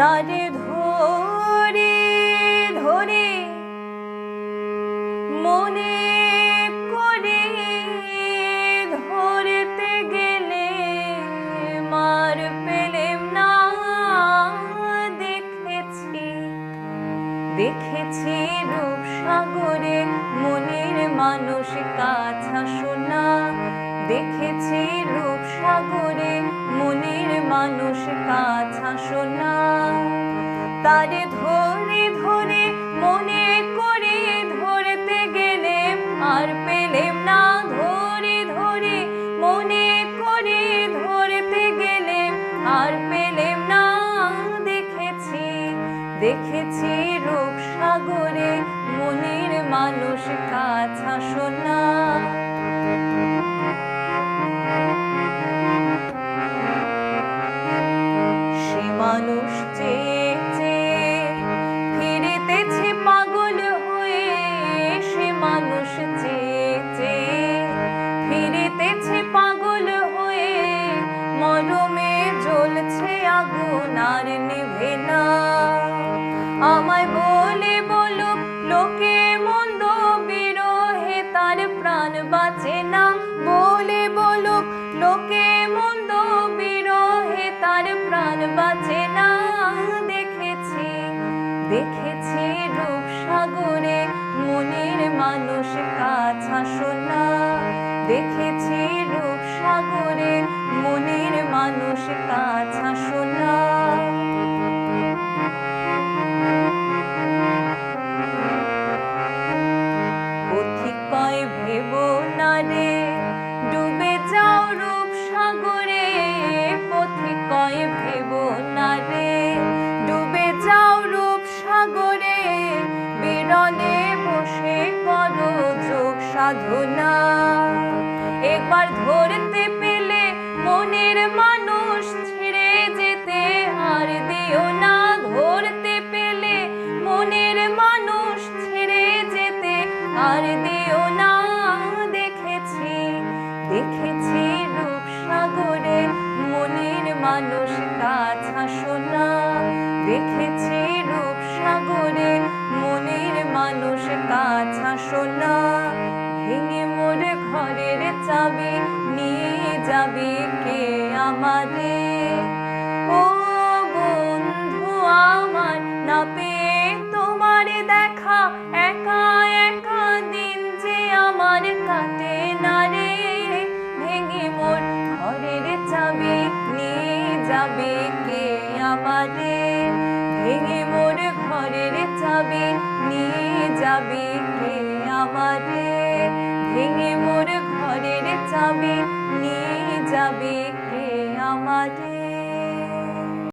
তারে ধরে ধরে মনে করে ধরতে গেলে মার পেলেম না, দেখেছি দেখেছি রূপ রূপসাগরে মনের মানুষ কাছা শোনা দেখেছি রূপ রূপসাগরে মনের মানুষ কাছা শোনা তারে ধরে ধরে মনে করে ধরতে গেলে আর পেলেম না। ধরে ধরে মনে করে ধরতে গেলে আর পেলেম না। দেখেছি দেখেছি রূপসাগরে মনের মানুষ কাছা শোনা দেখেছি রূপসাগরে মনের মানুষ কাছা শোনা দেখেছি রূপসাগরে মনের মানুষ কাছা শোনা পথিক কয় ভেব মনের মানুষ ছেড়ে যেতে আর দিও না। দেখেছি দেখেছি রূপসাগরে মনের মানুষ কাছা Be.